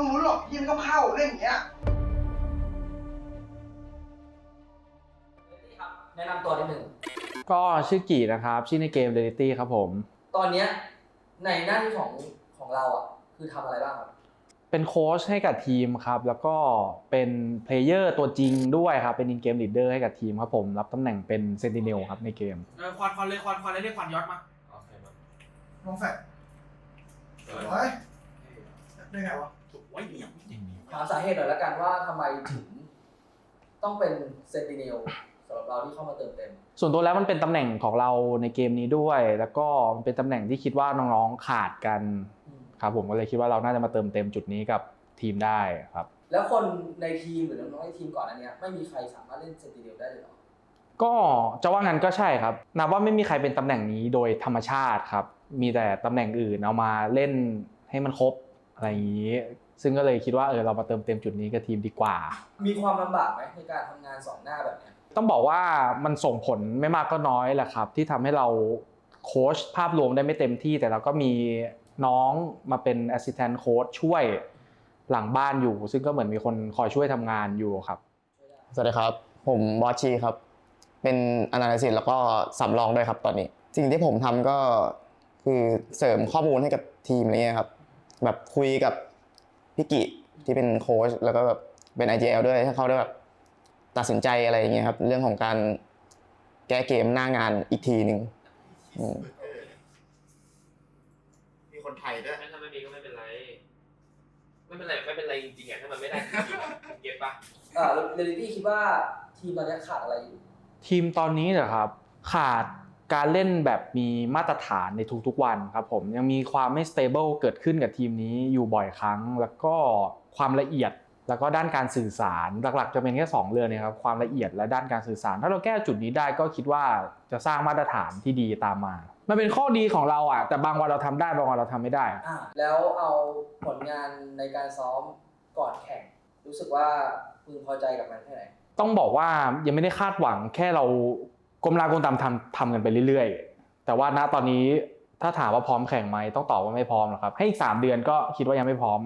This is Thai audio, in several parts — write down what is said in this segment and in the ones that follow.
เล่นอย่างเงี้ยครับแนะนำตัวนิดหนึ่ง ก็ชื่อกี่นะครับ ชื่อในเกม Reality ครับผม ตอนเนี้ยในหน้าที่ของของเราอะ คือทำอะไรบ้างครับ เป็นโค้ชให้กับทีมครับ แล้วก็เป็นเพลเยอร์ตัวจริงด้วยครับ เป็นอินเกมลีดเดอร์ให้กับทีมครับผม รับตำแหน่งเป็นเซนติเนลครับในเกม เออควันควันเลยควันควันเลยเรียกควันยอดมาโอเคมาลงแฟดเออเฮ้ยได้ไงวะถูก ไว้เนี่ยถามสาเหตุหน่อยละกันว่าทำไมถึงต้องเป็นเซนติเนลสำหรับเราที่เข้ามาเติมเต็ม ส่วนตัวแล้วมันเป็นตำแหน่งของเราในเกมนี้ด้วย แล้วก็มันเป็นตำแหน่งที่คิดว่าน้องๆขาดกันอืม ครับผมก็เลยคิดว่าเราน่าจะมาเติมเต็มจุดนี้กับทีมได้ครับ แล้วคนในทีมหรือน้องๆในทีมก่อนอันเนี้ยไม่มีใครสามารถเล่นเซนติเนลได้เลยเหรอก็จะว่างั้นก็ใช่ครับนับว่าไม่มีใครเป็นตำแหน่งนี้โดยธรรมชาติครับ มีแต่ตำแหน่งอื่นเอามาเล่นให้มันครบอะไรอย่างนี้ ซึ่งก็เลยคิดว่าเออเรามาเติมเต็มจุดนี้กับทีมดีกว่า มีความลำบากไหมในการทำงานสองหน้าแบบเนี้ยต้องบอกว่ามันส่งผลไม่มากก็น้อยแหละครับ ที่ทำให้เราโค้ชภาพรวมได้ไม่เต็มที่ แต่เราก็มีน้องมาเป็น assistant coach ช่วยหลังบ้านอยู่ ซึ่งก็เหมือนมีคนคอยช่วยทำงานอยู่ครับ สวัสดีครับ ผมบอสชีครับ เป็นอนาลิซิสแล้วก็สำรองด้วยครับตอนนี้ สิ่งที่ผมทำก็คือเสริมข้อมูลให้กับทีมอะไรเงี้ยครับ แบบคุยกับ พี่กิที่เป็นโค้ชแล้วก็แบบเป็น IGL ด้วยให้เขาได้แบบตัดสินใจอะไรอย่างเงี้ยครับ เรื่องของการแก้เกมหน้างานอีกทีหนึ่งอืมมีคนไทยด้วยถ้าไม่มีก็ไม่เป็นไร ไม่เป็นไรไม่เป็นไรจริงๆอะถ้ามันไม่ได้จริงๆอะเก็ตปะอ่าเรลิตี้คิดว่าทีมตอนเนี้ยขาดอะไรอยู่ ทีมตอนนี้เหรอครับ ขาด การเล่นแบบมีมาตรฐานในทุกๆวันครับผมยังมีความไม่ stable เกิดขึ้นกับทีมนี้อยู่บ่อยครั้ง แล้วก็ความละเอียดแล้วก็ด้านการสื่อสารหลักๆ จะเป็นแค่สองเรื่องเนยครับความละเอียดและด้านการสื่อสาร ถ้าเราแก้จุดนี้ได้ก็คิดว่าจะสร้างมาตรฐานที่ดีตามมา มันเป็นข้อดีของเราอะแต่บางวันเราทำได้บางวันเราทำไม่ได้ อ่าแล้วเอาผลงานในการซ้อมก่อนแข่ง รู้สึกว่าพึงพอใจกับมันแค่ไหน ต้องบอกว่ายังไม่ได้คาดหวังแค่เรา กลมลากลมตามทำทำกันไปเรื่อยๆ แต่ว่าณตอนนี้ถ้าถามว่าพร้อมแข่งไหมต้องตอบว่าไม่พร้อมหรอกครับ ให้อีก3เดือนก็คิดว่ายังไม่พร้อม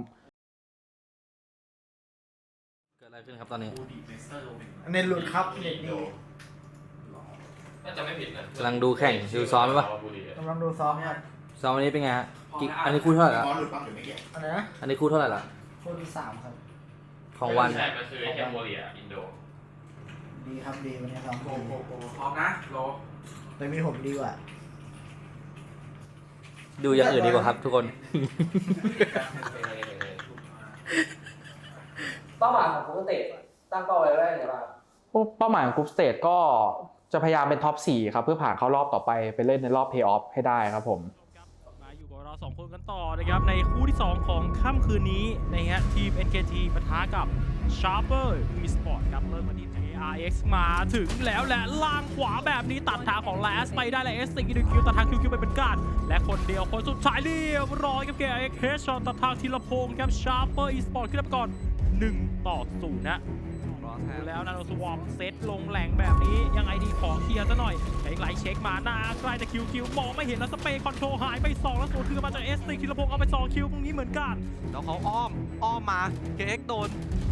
เกิดอะไรขึ้นครับตอนนี้เน็ตหลุดครับเน็ตดีน่าจะไม่ผิดนะกำลังดูแข่งดูซ้อมไหมปะกำลังดูซ้อมครับซ้อมวันนี้เป็นไงฮะกี่อันนี้คู่เท่าไหร่ละอะไรนะอันนี้คู่เท่าไหร่ละคู่ที่สามครับ ของวัน ใช่มันคือแคมโบเรียอินโด ดีครับดีวันนี้ซ้อมโกดีโกโกพร้อมนะโลแต่มีผมดีกว่าดูอย่างอื่นดีกว่าครับทุกคน เป้าหมายของโคเตะตั้งเป้าไว้ว่าอย่างไรบ้างเป้าหมายของกรุ๊ปสเตจก็จะพยายามเป็นท็อป4ครับเพื่อผ่านเข้ารอบต่อไปไปเล่นในรอบเพย์ออฟให้ได้ครับผมมาอยู่กับเราสองคนกันต่อนะครับ ในคู่ที่ 2 ของค่ำคืนนี้นะฮะทีม NKT ปะทะกับ Sharper Esport ครับเริ่มมาที่ RX มาถึงแล้วและล่างขวาแบบนี้ตัดทางของ Last ไปได้และ S 4 1คิวตัดทาง QQ ไปเป็นกันและคนเดียวคนสุดท้ายเรียบร้อยกับ KRX Headshot ตัดทางธีรพงศ์ครับ Sharper Esport ขึ้นก่อน 1 ต่อ0นะดูแล้วนาโนสวอมเซตลงแหล่งแบบนี้ยังไงดีขอเคลียร์ซะหน่อยใช้ไลท์เช็คมาหน้าใกล้แต่คิวคิวมองไม่เห็นแล้วสเปย์คอนโทรลหายไป 2 แล้วสวนคืนมาจากเอสติคิรพงศ์เอาไป2คิวตรงนี้เหมือนกันแล้วเขาอ้อม อ้อมมา KX โดน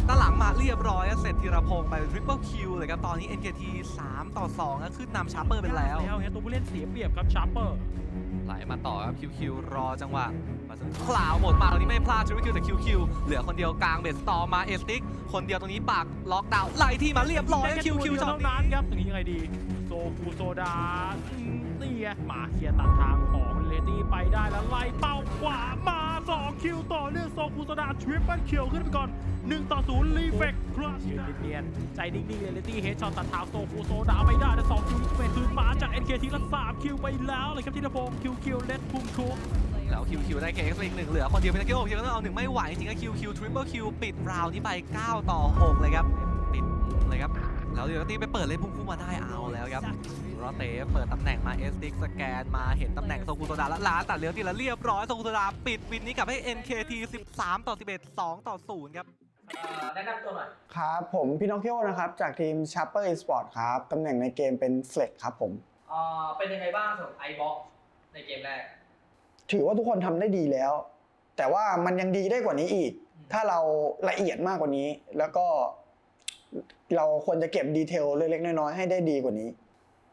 ด้านหลังมาเรียบร้อยเสร็จธีรพงศ์ไปทริปเปิลคิวเลยครับ ตอนนี้ NKT 3 ต่อ2แล้วขึ้นนำชาร์เปอร์ไปแล้วแล้วฮะตัวผู้เล่นเสียเปรียบครับชาร์เปอร์ไหลมาต่อครับคิวคิวรอจังหวะมาซึ่งคลาวหมดมาตรงนี้ไม่พลาดทริปเปิลคิวแต่คิวคิวเหลือคนเดียวกลางเบสตอมาเอสติกคนเดียวตรงนี้ปากล็อกดาวน์ไหลที่มาเรียบร้อยคิวคิวช็อตเท่านั้นครับตรงนี้ยังไงดีโซคูโซดาอืมนี่ไงมาเคลียร์ตัดทางของเลตี้ไปได้แล้วไล่เป้าขวามา2คิว ต่อเนื่องโซคูโซดาทริปเปิลคิวขึ้นไปก่อน 1 ต่อ0รีเฟกครัชยืนเนียนใจนิ่งๆเลตี้เฮดช็อตตัดเท้าโซคูโซดาไม่ได้แต่2คิวเป็นคืนมาจาก NKT ละ3คิวไปแล้วเลยครับธีรพงคิวคิวเลตคุมคุกแล้วคิวคิวได้ KX ไปอีกหนึ่งเหลือคนเดียวเป็นนักเกียร์คิวต้องเอาหนึ่งไม่ไหวจริงๆก็คิวคิวทริปเปิลคิวปิดราวนี้ไป 9 ต่อ 6 เลยครับ ปิดเลยครับ แล้วเดี๋ยวตีไปเปิดเล่นพุ่งๆมาได้เอาแล้วครับ รอเต้เปิดตำแหน่งมาเอสติกสแกนมาเห็นตำแหน่งโซกุโตดาแล้วล้านตัดเลี้ยวทีละเรียบร้อยโซกุโตดาปิดวินนี้กลับให้ NKT 13 ต่อ 11 2 ต่อ 0 ครับแนะนำตัวหน่อยครับ ผมพี่น้องเคียวนะครับ จากทีม Sharper Esport ครับ ตำแหน่งในเกมเป็น Flex ครับผมอ่าเป็นยังไงบ้างสำหรับไอบ็อกในเกมแรก ถือว่าทุกคนทำได้ดีแล้ว แต่ว่ามันยังดีได้กว่านี้อีกอืมถ้าเราละเอียดมากกว่านี้แล้วก็เราควรจะเก็บดีเทลเล็กๆน้อยๆให้ได้ดีกว่านี้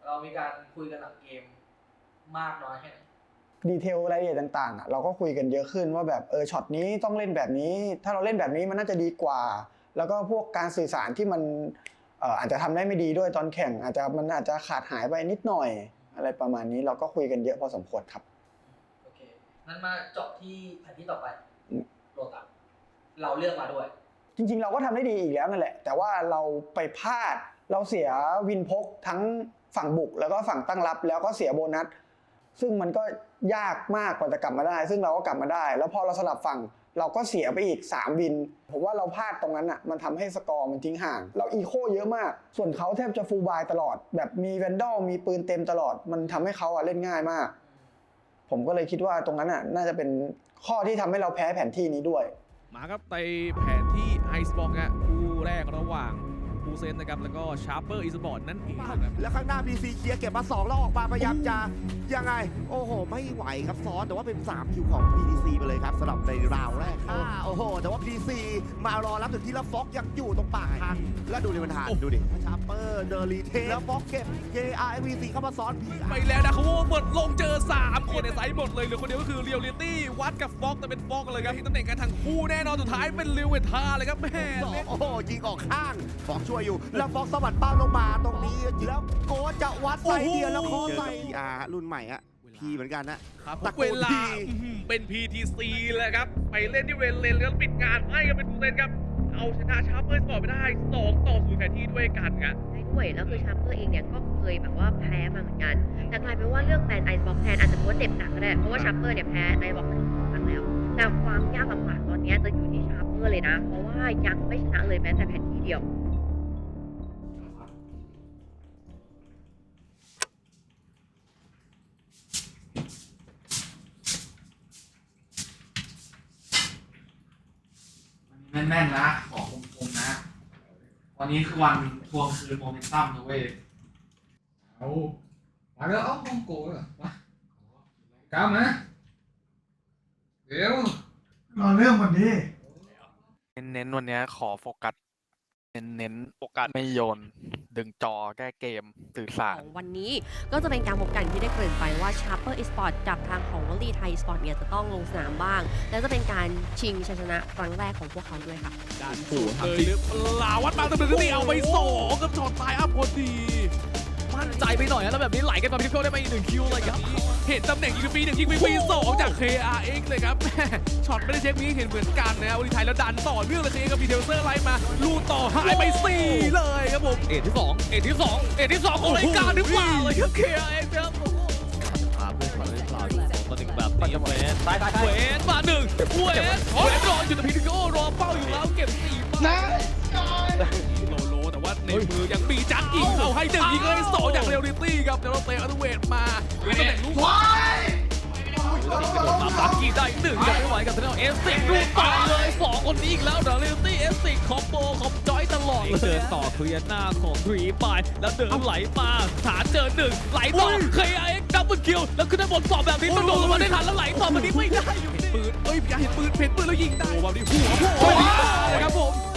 เรามีการคุยกันหลังเกมมากน้อยแค่ไหนดีเทลรายละเอียดต่างๆอะเราก็คุยกันเยอะขึ้นว่าแบบเออช็อตนี้ต้องเล่นแบบนี้ ถ้าเราเล่นแบบนี้มันน่าจะดีกว่า แล้วก็พวกการสื่อสารที่มันเอ่ออาจจะทำได้ไม่ดีด้วยตอนแข่ง อาจจะมันอาจจะขาดหายไปนิดหน่อย อะไรประมาณนี้เราก็คุยกันเยอะพอสมควรครับโอเคนั้นมาเจาะที่แผนที่ต่อไปอืมโรตัสเราเลือกมาด้วย จริง ๆ เราก็ทำได้ดีอีกแล้วนั่นแหละ แต่ว่าเราไปพลาดเราเสียวินพกทั้ง ฝั่งบุกแล้วก็ฝั่งตั้งรับแล้วก็เสียโบนัส ซึ่งมันก็ยากมากกว่าจะกลับมาได้ ซึ่งเราก็กลับมาได้ แล้วพอเราสลับฝั่งเราก็เสียไปอีก 3 วิน ผมว่าเราพลาดตรงนั้นอะมันทำให้สกอร์มันทิ้งห่าง เราอีโคเยอะมาก ส่วนเขาแทบจะฟูลบายตลอด แบบมีแวนดอลมีปืนเต็มตลอด มันทำให้เขาอะเล่นง่ายมาก ผมก็เลยคิดว่าตรงนั้นอะน่าจะเป็นข้อที่ทำให้เราแพ้แผนที่นี้ด้วย มาครับในแผนที่ไอซ์บ็อกฮะคู่แรกระหว่าง บูเซนนะครับแล้วก็ชาร์เปอร์อีสปอร์ตนั่นเองครับแล้วข้างหน้า PC เคลียร์เก็บมา 2 แล้วออกมาพยายามจะยังไง โอ้โห ไม่ไหวครับซ้อนแต่ว่าเป็น 3 คิวของ PDC ไปเลยครับสำหรับในราวแรกอ่าโอ้โห แต่ว่า PDC มารอรับถึงที่แล้วฟ็อกยังอยู่ตรงปากทางแล้วดูในมันทานดูดิชาร์เปอร์เดอรีเทแล้วฟ็อกเก็บ KRVC เข้ามาซ้อน PI ไปแล้วนะเขาเปิดลงเจอ 3 คนในไซส์หมดเลยเหลือคนเดียวก็คือเรียลลิตี้วัดกับฟ็อกแต่เป็นฟ็อกเลยครับที่ตำแหน่งกันทางคู่แน่นอนสุดท้ายเป็นลิวเวทาเลยครับแม่สองเล่นโอ้โหยิงออกข้างฟอกช่วยอยู่ แล้วฟอกสะบัดเป้าลงมาตรงนี้แล้วโกจะวัดใส่เดียวแล้วคอใส่อารุ่นใหม่อะพีเหมือนกันนะครับตะโกเวนลาพีอื้อหือเป็น PTC เลยครับ ไปเล่นที่เรนเลนแล้วปิดงานให้กันเป็นบูเซนครับ เอาชนะชาร์เปอร์สปอร์ตไปได้2ต่อ0แผนที่ด้วยกันครับได้ด้วยแล้วคือชาร์เปอร์เองเนี่ยก็เคยแบบว่าแพ้มาเหมือนกัน แต่กลายเป็นว่าเรื่องแบนไอซ์บ็อกแทนอาจจะถือว่าเจ็บหนักก็ได้เพราะว่าชาร์เปอร์เนี่ยแพ้ไอซ์บ็อกมาถึงสองครั้งแล้ว แต่ความยากลำบากตอนเนี้ยจะอยู่ที่ชาร์เปอร์เลยนะ เพราะว่ายังไม่ชนะเลยแม้แต่แผนที่เดียว แน่นๆนะขอคมๆนะ วันนี้คือวันทวงคืนโมเมนตัมนะเว้ยเอามาแล้วเอาฮ่องโกงเหรอมาก้าวมาเดี๋ยวรอเรื่องวันนี้เน้นๆวันนี้ขอโฟกัส เน้นๆโฟกัสไม่โยน ดึงจอแก้เกมสื่อสาร ของวันนี้ก็จะเป็นการพบกันที่ได้เกริ่นไปว่า Sharper Esport กับทางของวลีไทยสปอร์ตเนี่ยจะต้องลงสนามบ้าง และจะเป็นการชิงชัยชนะครั้งแรกของพวกเขาด้วยค่ะ ด้านสูงเลยหรือเปล่าวัดมาแต่เป็นที่เอาไปสองกับช็อตตายอัพพอดี มั่นใจไปหน่อยนะแล้วแบบนี้ไหลกันมาพิทเคิลได้ไปอีกหนึ่งคิวเลยครับ เห็นตำแหน่งยิงปีหนึ่งยิงไปปีสองจาก KRX เลยครับแม่ช็อตไม่ได้เช็คมีให้เห็นเหมือนกันนะวันนี้ไทยแล้วดันต่อเนื่องเลย KRX กับพีเทลเซอร์ไล่มาลูดต่อหายไปสี่เลยครับผมเอ็ดที่สองเอ็ดที่สองเอ็ดที่สองของรายการหรือเปล่าเลยครับ KRX ครับโอ้โหหาเพื่อนก่อนหรือเปล่าดูสองต่อหนึ่งแบบนี้เวสตายตายตายเวนมาหนึ่งเวนเวนรออยู่แต่พีทิโกรอเป้าอยู่แล้วเก็บสี่นะโลโลแต่ว่า ในมือยังมีจักอีกเอาให้หนึ่งยิงเลยสองจากเรียลลิตี้ครับเดี๋ยวเราเตะอัลเวทมาดูตำแหน่งลูกตามลักกี้ได้หนึ่งยังไม่ไหวกับทางด้านเอสซิกลูกต่อเลยสองคนนี้อีกแล้วเดี๋ยวเรียลลิตี้เอสซิกคอมโบคอมจอยตลอดเลยเดินต่อเคลียร์หน้าของทรีไปแล้วเดินไหลมาฐานเจอหนึ่งไหลต่อเคลียร์เอ็กดับเบิลคิวแล้วขึ้นด้านบนสอบแบบนี้ต้องโดดลงมาได้ทันแล้วไหลต่อแบบนี้ไม่ได้อยู่เห็นปืนเอ้ยพี่เห็นปืนเห็นปืนแล้วยิงได้โอ้แบบนี้หัวโอ้ยครับผม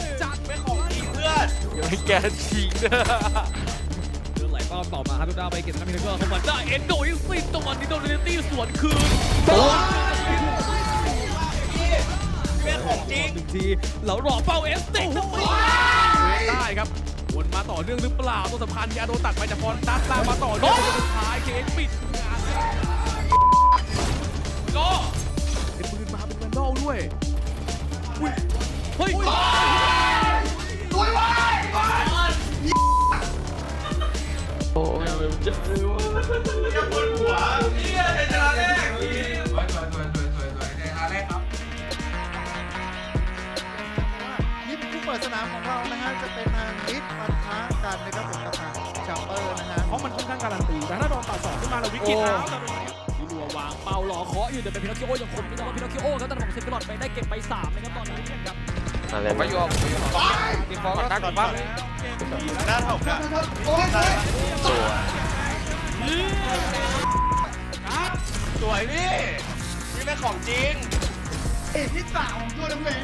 แกชิงเดินไหลต่อต่อมาครับทุกดาวไปเก็บนักมิลเลอร์เข้ามาได้เอ็นโดอิสิตตรงวันนี้โดนเนตี้สวนคืนโอ้ยเป็นของจริงหนึ่งทีแล้วรอเป้าเอสติกได้ครับวนมาต่อเนื่องหรือเปล่าตัวสำคัญยาโดนตัดไปจากฟอนตัสตามมาต่อเนื่องสุดท้ายเคสปิดงานก็เป็นปืนมาเป็นแวนดอลด้วยอุ้ย เฮ้ยอย่าปวดหัวเนี่ยในชนะแรกสวยสวยสวยสวยสวยสวยในชนะแรกครับนี่เป็นคู่เปิดสนามของเรานะฮะจะเป็นทางนิดปะทะกันนะครับผมกับทางชัมเปอร์นะฮะเพราะมันค่อนข้างการันตีแต่ถ้าโดนตัดสองขึ้นมาเราวิกฤตแล้วยูรัววางเป้ารอเคาะอยู่แต่เป็นพินอคคิโอยังคมอยู่แต่ว่าพินอคคิโอครับตอนของเซนต์ลอดไปได้เก็บไป3นะครับตอนนี้ครับผมไม่ยอมตีฟองก็ก่อนปั๊บด้านผมนะ สวยพี่นี่เป็นของจริงเอกที่สามของตัวดำเนิน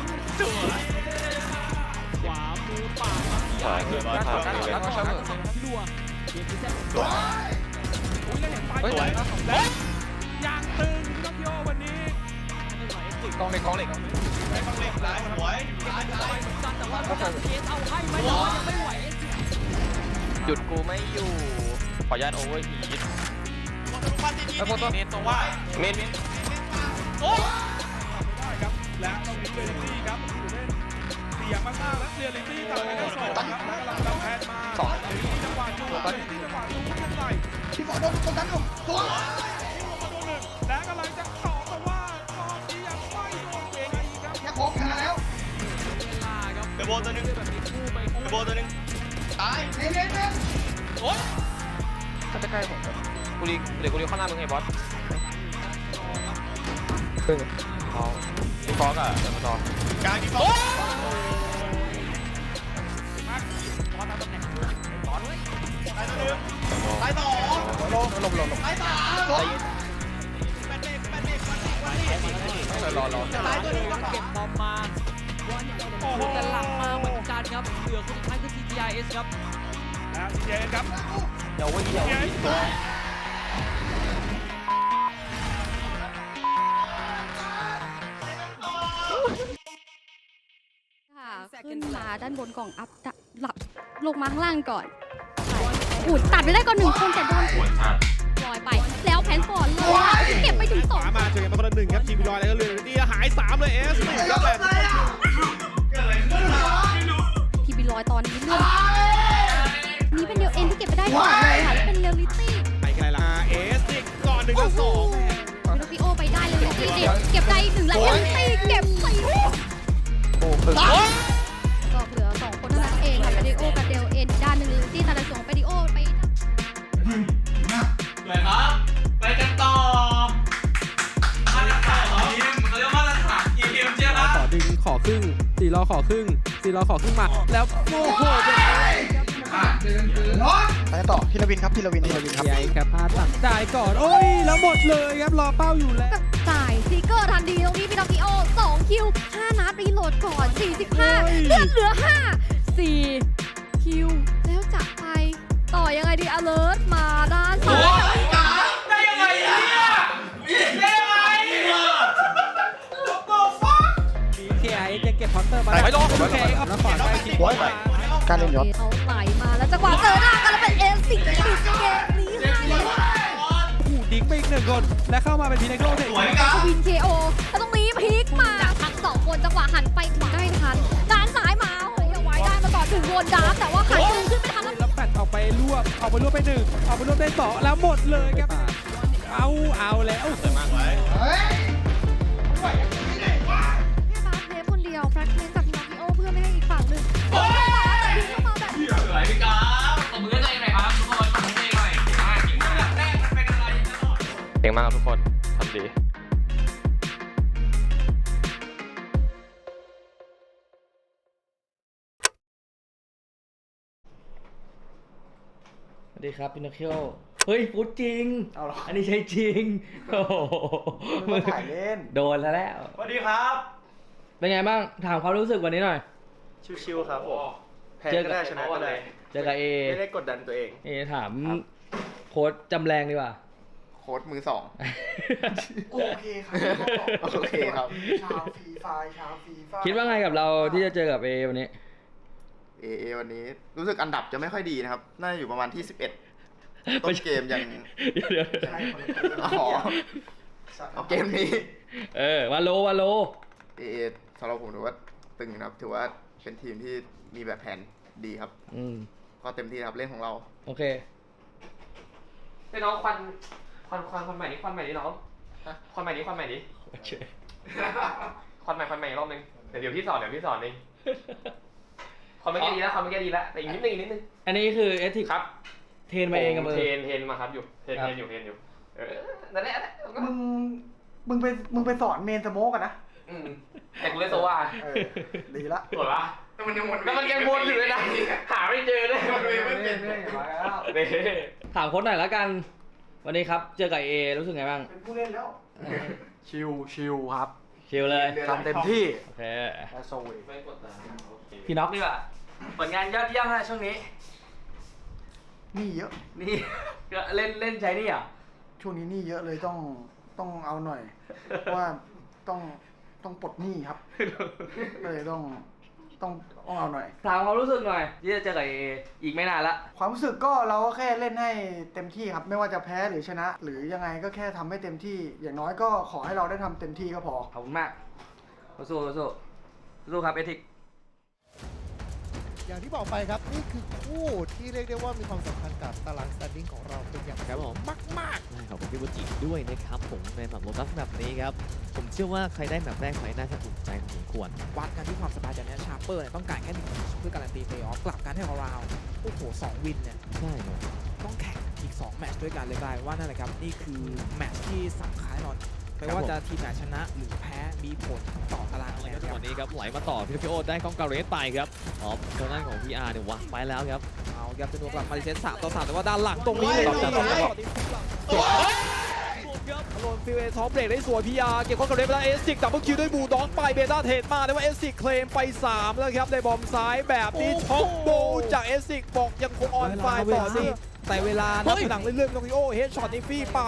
ขวามือปาดมาขวามือปาดแล้วก็ชาร์จที่รัวเกมที่แท้อุ้ยแล้วเห็นป้ายตัวและยังตึงน้องโยวันนี้กองเหล็กกองเหล็กกองเหล็กกองเหล็กหลายหวยแต่ว่าเคสเอาให้ไหมแต่ว่ายังไม่ไหว หยุดกูไม่อยู่ ขออนุญาตโอเวอร์ฮีทแล้วโฟโต้เมนตรงว่าเมนโอ้ยไม่ได้ครับและตรงนี้เรียลิตี้ครับผู้เล่นเสียงมากๆแล้วเรียลิตี้ตัดไปได้สองครับแล้วกำลังดับแพนมาสองจังหวะจูเรียลิตี้จังหวะจูไม่เป็นไรที่ฟอร์ดโดนกดดันอยู่ตัวและกำลังจะต่อแต่ว่าตอนนี้ยังไม่โดนเองอีกครับแค่ครบชนะแล้วเวลาครับเดโบตัวนึงแบบนี้คู่ไปคู่เดโบตัวนึง ตายเน้นเน้นเน้นโอ๊ยถ้าจะใกล้ผมกูรีเดี๋ยวกูรีเข้าหน้ามึงไงบอสครึ่งเขาพี่ฟอกอะเดินมาต่อการที่เขามาบอลเอาตำแหน่งบอลตายตัวนึงตายสองลงลงลงลงตายสามแปดเด็กแปดเด็กวันนี้วันนี้รอรอตายตัวนึงเก็บบอมมาโอ้โหแต่หลังมาเหมือนกันครับเหลือคนสุดท้ายคือ TGIS ครับแล้ว TGIS ครับเดี๋ยววันนี้เดี๋ยววันนี้ค่ะขึ้นมาด้านบนกล่องอัพหลับลงมาข้างล่างก่อนอุดตัดไปได้ก่อนหนึ่งคนแต่โดนลอยไปแล้วแผนก่อนเลยเก็บไปถึงสองมาเจอกันมาคนละหนึ่งครับทีมยอยแล้วก็เรือนี่หายสามเลยเอสหนึ่งครับ แล้วเรียลลิตี้เก็บสี่โอ้ครึ่งก็เหลือสองคนเท่านั้นเองค่ะเปดิโอกับเดลเอ็นอีกด้านหนึ่งเรียลลิตี้ตาลส่งเปดิโอไปทีมนะเลยครับ ไปกันต่อมาตรฐานทีมเขาเรียกว่ามาตรฐานทีมใช่ไหมขอดึงขอครึ่งสี่รอขอครึ่งสี่รอขอครึ่งมาแล้วโอ้โหเป็นไปต่อทีละวินครับทีละวินทีละวินครับ ใหญ่ครับพาตัดได้ก่อน โอ้ย แล้วหมดเลยครับ รอเป้าอยู่แล้วจ่ายซิกเกอร์ทันทีตรงนี้พินอกิโอ2คิว 5 นัดรีโหลดก่อน 45 เลือดเหลือ 5 4 คิว แล้วจะไป ต่อยังไงดี alert มาด้านซ้ายได้ยังไงเนี่ยได้ยังไง KI จะเก็บพอตเตอร์มาไปลงโอเคครับแล้วขวาได้คิด ว่าการเล่นยศเขาไหลมาแล้วจังหวะเจอหน้ากันแล้วเป็นเอสิกปิดเกมนี้ให้ผู้ดิ้งไปอีกหนึ่งคนและเข้ามาเป็นพีเนโกเทควินเคโอแล้วตรงนี้พลิกมาทั้งสองคนจังหวะหันไปขวาได้ทันด้านซ้ายมาโอ้โหยังไว้ได้มาก่อนถึงโดนดาร์ฟแต่ว่าหันมือขึ้นไม่ทันแล้วแล้วแปดออกไปรวบออกไปรวบไปหนึ่งออกไปรวบได้สองแล้วหมดเลยครับเอาเอาแล้ว มากครับทุกคนทำดีสวัสดีครับพินอคคิโอเฮ้ยพูดจริง เอาหรออันนี้ใช่จริง โอ้โหมึงถ่ายเล่น โดนแล้วแล้ว สวัสดีครับ เป็นไงบ้าง ถามความรู้สึกวันนี้หน่อย ชิวๆครับผมแพ้เจอก็กับได้ชนะก็ได้เจอกับเอไม่ได้กดดันตัวเอง เอถามโค้ดจำแรงดีกว่า โค้ดมือสอง โอเคครับโอเคครับ ชาวฟรีไฟล์ชาวฟรีไฟล์คิดว่าไงกับเราที่จะเจอกับเอวันนี้ เอเอวันนี้รู้สึกอันดับจะไม่ค่อยดีนะครับ น่าจะอยู่ประมาณที่11ต้นเกมยังเดี๋ยวเดี๋ยวใช่คนละเกมอ๋อเอาเกมนี้ เออวาโลวาโลเอเอสำหรับผมถือว่าตึงนะครับ ถือว่าเป็นทีมที่มีแบบแผนดีครับ อืมก็เต็มที่ครับเล่นของเรา โอเค ไอ้น้องควัน ควันควันควันใหม่นี้ควันใหม่นี้น้องควันใหม่นี้ควันใหม่นี้โอเคควันใหม่ควันใหม่อีกรอบนึงเดี๋ยวเดี๋ยวพี่สอนเดี๋ยวพี่สอนเองควันเมื่อกี้ดีแล้วควันเมื่อกี้ดีแล้วแต่อีกนิดนึงอีกนิดนึงอันนี้คือเอทิกครับ เทรนมาเองกับมือเทรนเทรนมาครับอยู่เทรนครับเทรนอยู่เทรนอยู่เออนั่นแหละนั่นแหละมึงมึงไปมึงไปสอนเมนสโมกกันนะอืมแต่กูเล่นโซวาเออดีละสวยปะแล้วมันยังวนแล้วมันยังวนอยู่เลยนะหาไม่เจอเลยมันไม่เป็นเนี่ยถามโค้ดหน่อยแล้วกัน วันนี้ครับเจอกับเอรู้สึกไงบ้างเป็นผู้เล่นแล้ว ชิวชิวครับคิวเลยทำเต็มที่โอเคและโซเวไม่กดดันโอเคพี่น็อกดีกว่าผลงานยอดเยี่ยมฮะช่วงนี้ นี่เยอะ นี่ก็เล่นเล่นใช้นี่อะช่วงนี้นี่เยอะเลยต้องต้องเอาหน่อยเพราะว่าต้องต้องปลดหนี้ครับก็เลยต้องต้อง ต้องเอาหน่อย ถามความรู้สึกหน่อย ที่จะเจอกับเออีกไม่นานละ ความรู้สึกก็เราก็แค่เล่นให้เต็มที่ครับ ไม่ว่าจะแพ้หรือชนะ หรือยังไงก็แค่ทำให้เต็มที่ อย่างน้อยก็ขอให้เราได้ทำเต็มที่ก็พอ ขอบคุณมากสู้สู้สู้สู้ครับเอทิก อย่างที่บอกไปครับนี่คือคู่ที่เรียกได้ว่ามีความสำคัญกับตารางสแตนดิ้งของเราเป็นอย่างครับผมมากมากได้ขอบคุณพี่บุจิด้วยนะครับผมในแบบโลตัสแบบนี้ครับ ผมเชื่อว่าใครได้แบบแรกไปน่าจะอุ่นใจพอสมควร วัดกันที่ความสบายใจเนี้ยชาร์เปอร์เนี่ยต้องการแค่หนึ่งแมตช์เพื่อการันตีเพลย์ออฟกลับกันให้ของเราโอ้โหสองวินเนี่ยใช่ครับต้องแข่งอีก 2 แมตช์ด้วยกันเลยกลายว่านั่นแหละครับ นี่คือแมตช์ที่สำคัญแน่นอน ไม่ว่าจะทีมไหนชนะหรือแพ้มีผลต่อตารางคะอะไรแนครับนจังหครัวะบนี้ครับไหลมาต่อพี่พิโอได้ของการเรสไปครับอ๋อทางด้านของ PR เนี่ยวางไปแล้วครับเอาครับจะดวกลับมาดิเซตสามต่อสามแต่ว่าด้านหลังตรงนี้เลยจับจับจับจับสวยโดนฟิลเอท็อปเบรกได้สวยพีอาร์เก็บข้อกระเด็นไปแล้วเอสิกดับเบิลคิวด้วยบูลด็อกไปเบต้าเทรดมาแต่ว่าเอสิกเคลมไป 3 แล้วครับในบอมซ้ายแบบนี้ช็อกโบจากเอสิกบอกยังคงออนไฟต่อนี่แต่เวลานับถอยหลังเรื่อยๆตรงนี้โอ้เฮดช็อตนี่ฟรีไป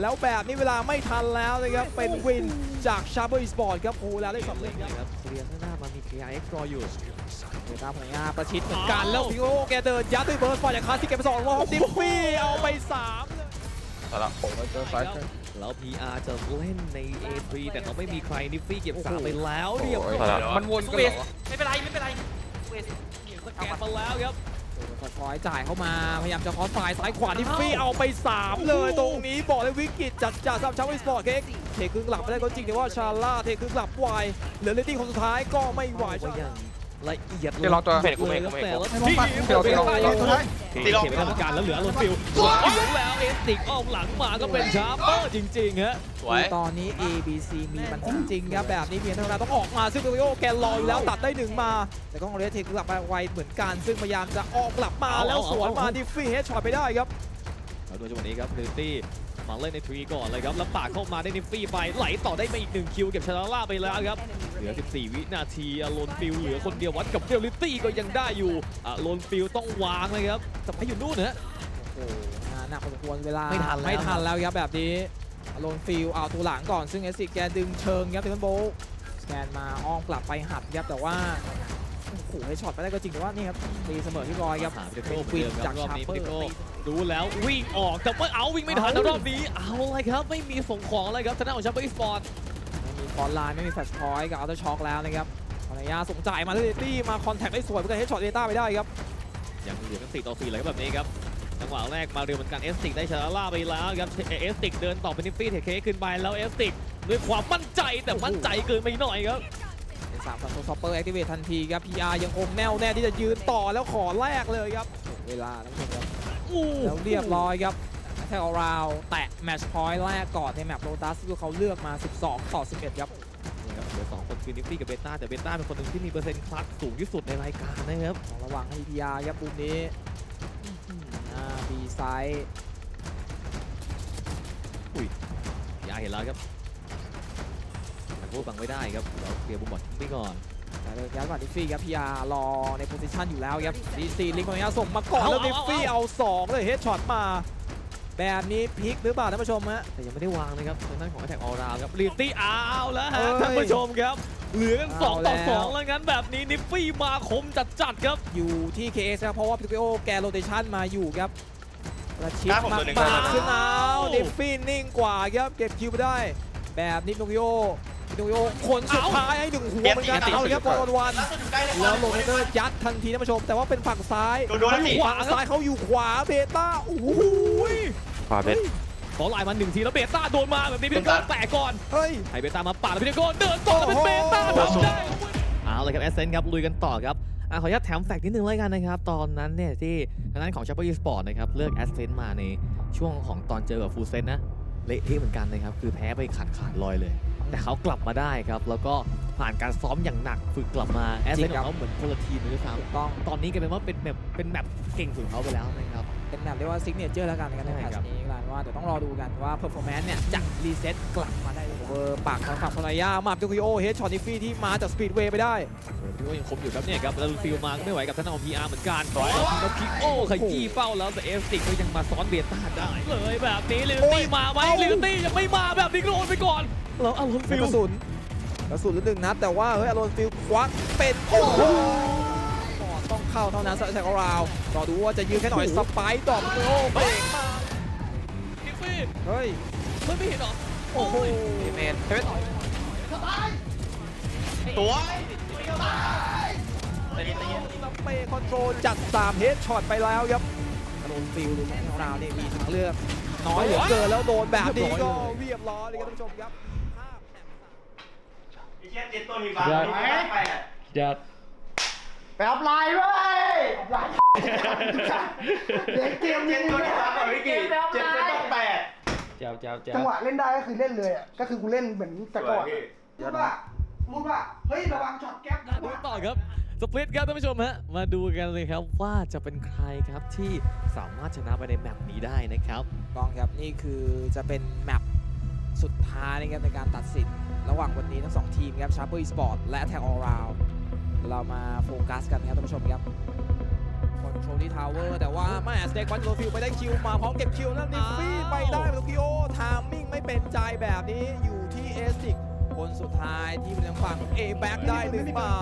แล้วแบบนี้เวลาไม่ทันแล้วนะครับ เป็นวินจากชาร์เบอร์อีสปอร์ตครับโอ้แล้วได้สำเร็จครับครับเคลียร์ข้างหน้ามามี KRX รออยู่เวลาพยายามประชิดเหมือนกันแล้วพิโอแกเดินยัดด้วยเบิร์สปอร์ตจากคลาสสิกเก็บไปสองว่าดิฟฟี่เอาไปสามเลยแล้ว PR จะเล่นใน A3 แต่เขาไม่มีใครนิฟฟี่เก็บสามไปแล้วเรียบร้อยมันวนกันเหรอวะไม่เป็นไรไม่เป็นไรสแกนมาแล้วครับ คอยจ่ายเข้ามาพยายามจะคอสไฟซ้ายขวาดิฟฟี่เอาไป 3 เลยตรงนี้บอกเลยวิกฤตจัดจ่าซับชาวสปอร์ตเค้กเทครึ่งหลับไม่ได้ก็จริงแต่ว่าชาร่าเทครึ่งหลับไวเหลือเลตติ้งคนสุดท้ายก็ไม่ไหวว่าอย่าง ละเอียดเดี๋ยวลองตัวเลยเดี๋ยวกูเองครับกูเองแต่ละให้ทีลองปั่นเดี๋ยวเดี๋ยว เดี๋ยวสุดท้าย ตีลองกรรมการแล้วเหลืออารมณ์ฟิลสวยแล้วเอสติกอ้อมหลังมาก็เป็นชาร์เปอร์จริงๆฮะ สวย ตอนนี้ A B C มีปัญหาจริงครับแบบนี้เพียงเท่านั้นต้องออกมาซึ่งโตโยแกรออยู่แล้วตัดได้หนึ่งมา แต่ก็เรสเทคกลับมาไวเหมือนกัน ซึ่งพยายามจะออกกลับมาแล้วสวนมาดิฟฟี่เฮดช็อตไปได้ครับ แล้วโดยจังหวะนี้ครับลิตี้ มาเล่นในทรีก่อนเลยครับแล้วปาดเข้ามาได้นิฟฟี่ไปไหลต่อได้มาอีกหนึ่งคิวเก็บชนะล่าไปแล้วครับเหลือ 14 วินาทีอโลนฟิลเหลือคนเดียววัดกับเรียลลิตี้ก็ยังได้อยู่อโลนฟิลต้องวางเลยครับแต่ไปอยู่นู่นนะโอ้โหงานหนักพอสมควรเวลาไม่ทันแล้วไม่ทันแล้วครับแบบนี้โลนฟิลเอาตัวหลังก่อนซึ่งเอสซิแกดึงเชิงครับเทนโบสแกนมาอ้อมกลับไปหัดครับแต่ว่า โอ้โหให้ช็อตไปได้ก็จริงแต่ว่านี่ครับตีเสมอที่ร้อยครับหาเป็พินโก้วินเหมือนเดิมคจารักบรอบชานี้เปอพิร์โก้ดูแล้ววิ่งออกแต่ว่าเอาวิ่งไม่ทันนะรอบนี้เอาเลยครับไม่มีส่งของเลยครับทางด้านของชัมเปอร์อีสปอร์ตไม่มีฟอนไลน์ไม่มีแฟลชพอยต์กับอัลเตอร์ช็อคแล้วนะครับภรรยาส่งจ่ายมาที่ตี้มาคอนแทคได้สวยเหมือนกันเฮดช็อตเดต้าไปได้ครับยังเหลือกัน4ต่อ4เลยครับแบบนี้ครับจังหวะแรกมาเร็วเหมือนกันเอสติกได้ชนะล่าไปแล้วครับเอสติกเดินต่อเป็นนิฟฟี่เทเคขึ้นไปแล้วเอสติกด้วยความมั่นใจแต่มั่นใจเกินไปหน่อยครับเป็น สามสันโซซอปเปอร์แอคทีเวททันทีครับ PR ยังคงแน่วแน่ที่จะยืนต่อแล้วขอแรกเลยครับโอ้โหเวลาแล้วครับแล้วเรียบร้อยครับแค่ออราวแตะแมตช์พอยต์แรกก่อนในแมปโรตัสที่เขาเลือกมา 12 ต่อ 11 ครับนี่ครับเหลือสองคนคือนิฟฟี่กับเบต้าแต่เบต้าเป็นคนหนึ่งที่มีเปอร์เซ็นต์คลัตช์สูงที่สุดในรายการนะครับต้องระวังให้ PR ครับมุมนี้อื้อหืออ่าบีไซด์ยาเห็นแล้วครับ แต่พูดบังไม่ได้ครับเราเคลียร์บุมบอลทิ้งไปก่อนแต่เลยยัดมาดิฟฟี่ครับ PR รอในโพซิชันอยู่แล้วครับดีซีลิงก์ของยาส่งมาก่อนแล้วดิฟฟี่เอาสองเลยเฮดช็อตมาแบบนี้พลิกหรือเปล่าท่านผู้ชมฮะแต่ยังไม่ได้วางนะครับทางด้านของแท็กออราวครับลีตี้อ้าวแล้วเอ้ฮะยท่านผู้ชมครับ เหลือกันเอาสองต่อแล้วสองแล้วงั้นแบบนี้นิฟฟี่มาคมจัดจัดๆครับ อยู่ที่ KS ครับเพราะว่าพิโอแกโรเตชันมาอยู่ครับประชิดครับผมมาตัวหนึ่งปาครับดขึ้นเอาดิฟฟี่นิ่งกว่าครับเก็บคิวไปได้ แบบนี้พิโอ พิโอคนสุดท้ายให้หนึ่งหัวเหมือนกันเอาเลยครับบอลวันแล้วโรเตอร์ยัดทันทีท่านผู้ชม แต่ว่าเป็นฝั่งซ้ายโดนโดนแล้วอยู่นี่ขวาซ้ายเขาอยู่ขวาเบต้าโอ้โหขวาเบ็ดขอไลน์มาหนึ่งทีแล้วเบต้าโดนมาแบบนี้พี่โก้แตะก่อนเฮ้ยให้เบต้ามาปาดแล้วพี่โก้เดินต่อแล้วเป็นเบต้าโอ้โหทำได้เอาเลยครับแอสเซนครับลุยกันต่อครับอะขออนุญาตแถมแฟกต์นิดนึงเลยกันนะครับ ตอนนั้นเนี่ยที่ทางด้านของชัปเปอร์อีสปอร์ตนะครับเลือกแอสเซนมาในช่วงของตอนเจอกับฟูเซนนะเละเทะเหมือนกันนะครับ คือแพ้ไปขาดขาดๆลอยเลย แต่เขากลับมาได้ครับ แล้วก็ผ่านการซ้อมอย่างหนักฝึกกลับมาแอสเซนของเขาเหมือนคนละทีมเลยด้วยซ้ถูกต้องำตอนนี้กลายเป็นว่าเป็นแบบเป็นแบบเก่งสุดเขาไปแล้วนะครับ เป็นแบบเรียกว่าซิกเนเจอร์แล้วกันนะครับในใช่แพทครับช์นี้กลายเป็นว่าว่าเดี๋ยวต้องรอดูกันว่า performance เนี่ยจะรีเซ็ตกลับมาได้หรือเปล่าเวอร์ปากทางฝั่งพลายามาโตคิโอเฮดช็อตนิฟฟี่ที่มาจากสปีดเวย์ไปได้พี่โอยังคมอยู่ครับเนี่ยครับแล้วฟิลมาก็ไม่ไหวกับท่านของพีอาร์เหมือนกันแล้วพี่โอขยี้เป้าแล้วแต่เอฟติกก็ยังมาซ้อนเบต้าได้เลยแบบนี้ลิลตี้มาไหมลิลตี้ยังไม่มาแบบนี้ก็โดนไปก่อน แล้วอารมณ์ฟิลกระสุนกระสุนเหลือหนึ่งนัดแต่ว่าเฮ้ยอารอนฟิลควักเป็นโอ้โหก่อนต้องเข้าเท่านั้นสแต็กราวรอดูว่าจะยืนแค่หน่อยสไปร์ดอกโอ้เบรกมานิฟฟี่เฮ้ยเฮ้ยไม่เห็นเหรอโอ้โหเมนเฮ้ยตัวสเปย์คอนโทรลจัด3เฮดช็อตไปแล้วครับอารอนฟิลหรือสแต็กราวเนี่ยมีทางเลือกน้อยเหลือเกินแล้วโดนแบบนี้ก็เรียบร้อยเลยครับท่านผู้ชมครับ จัดไปอัพไลน์เว้ยอัพไลน์เด็กเกมยิงเลยเกมอัพไลน์เจ้าเจ้าเจ้าจังหวะเล่นได้ก็คือเล่นเลยอะก็คือกูเล่นเหมือนแต่ก่อนพูดว่าพูดว่าเฮ้ยระวังช็อตแก๊ปนะดูต่อครับสปลิตครับท่านผู้ชมฮะมาดูกันเลยครับว่าจะเป็นใครครับที่สามารถชนะไปในแมปนี้ได้นะครับต้องครับนี่คือจะเป็นแมปสุดท้ายนะครับในการตัดสิน ระหว่างวันนี้ทั้งสองทีมครับ Sharper Esport และ Attack All Round เรามาโฟกัสกันครับท่านผู้ชมครับคอนโทรลที่ทาวเวอร์แต่ว่าไม่สเต็กวันโรฟิลไปได้คิวมาพร้อมเก็บคิวแล้วนิฟฟี่ไปได้ลูกิโอทามมิ่งไม่เป็นใจแบบนี้อยู่ที่เอสติกคนสุดท้ายที่เป็นทางฝั่งเอแบ็กได้หรือเปล่า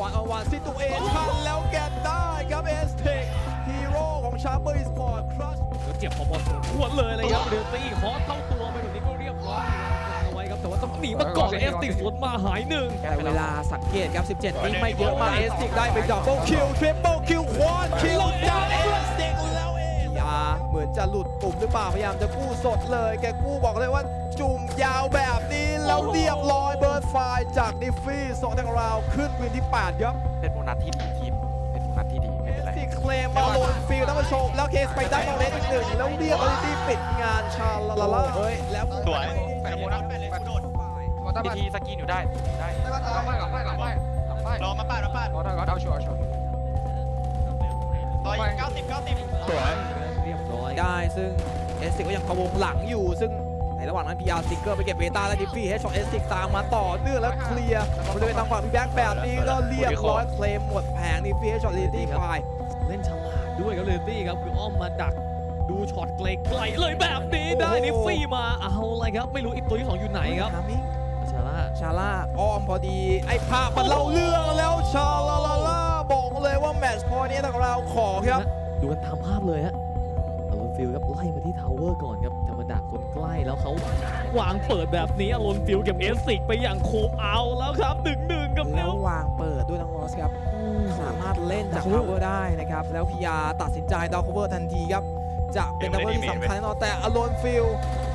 วันอวันซิตูเอชั่นแล้วแกนได้ครับเอสติกฮีโร่ของ Sharper Esport Crush ก็เจ็บพอๆสมควรเลยเลยครับเดือดตีขอเข้าตัว ครับแต่ว่าต้องหนีมาก่อนเอฟติกสวนมาหายหนึ่งแต่เวลาสังเกตครับ 17วิไม่เยอะมาเอสติกได้ไปดับเบิลคิวทริปเปิลคิวควอนคิวจากเอสติกแล้วเองยาเหมือนจะหลุดปุ่มหรือเปล่าพยายามจะกู้สดเลย แกกู้บอกเลยว่าจุ่มยาวแบบนี้แล้วเรียบร้อยเบิร์ดไฟจากดิฟฟี่สองทางราวขึ้นวินที่8ครับเป็นโบนัสที่ดีทีมเป็นโบนัสที่ดีไม่เป็นไรสิเคลมมาโลนฟิลท่านผู้ชมแล้วเคสไปได้ตรงเลนอีกหนึ่งแล้วเรียบร้อยที่ปิดงานชาลาลาลาเฮ้ยแล้วสวยแต่โบนัสเป็นโดด ทีทีสกินอยู่ได้ได้หลังไปหลังไปหลังไปหลังไปรอมาป้ามาป้ารอได้ก็เอาชัวร์ชัวร์ต่อยเก้าสิบเก้าสิบสวยเรียบร้อยได้ซึ่งเอสติกก็ยังพะวงหลังอยู่ ซึ่งในระหว่างนั้นพีอาร์สติกเกอร์ไปเก็บเบต้าและดิฟฟี่เฮดช็อตเอสติกตามมาต่อเนื่องแล้วเคลียร์บริเวณทางฝั่งพี่แบ็คแบบนี้ก็เรียบร้อยเคลมหมดแผงดิฟฟี่เฮดช็อตลิตี้ไปเล่นฉลาดด้วยครับเลตี้ครับคืออ้อมมาดักดูช็อตไกลๆเลยแบบนี้ได้นิฟฟี่มาเอาเลยครับ ไม่รู้อีกตัวที่สองอยู่ไหนครับทามิงชาร่าชาล่าอ้อมพอดี ไอ้ภาพมันเล่าเรื่องแล้วชาลาลาลาบอกเลยว่าแมตช์พอยนี้ทางเราขอครับ ดูกันตามภาพเลยฮะอารอนฟิลครับไล่มาที่ทาวเวอร์ก่อนครับธรรมดาคนใกล้แล้วเขาวางเปิดแบบนี้อารอนฟิลเก็บเอสซิกไปอย่างโคมเอาแล้วครับหนึ่งหนึ่งกับแล้เอวลวางเปิดด้วยน้องรอสครับสามารถเล่นจากทาวเวอร์ได้นะครับ แล้วพีอาร์ตัดสินใจดาวคเวอร์ทันทีครับ จะเป็นดับเบิลที่สำคัญแน่นอนแต่อโลนฟิล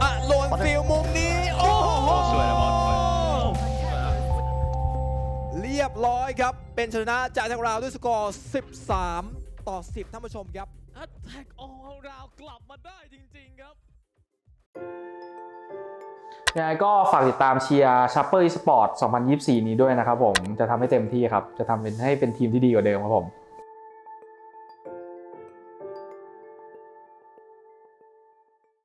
อโลนฟิลมุมนี้โอ้โหสวยแล้วบอลเรียบร้อยครับ เป็นชนะจากทางเราด้วยสกอร์ 13 ต่อ 10 ท่านผู้ชมครับอัตแทกออลราวกลับมาได้จริง ๆ ครับยังไงก็ฝากติดตามเชียร์ Sharper Esport 2024 นี้ด้วยนะครับผม จะทำให้เต็มที่ครับ จะทำเป็นให้เป็นทีมที่ดีกว่าเดิมครับผม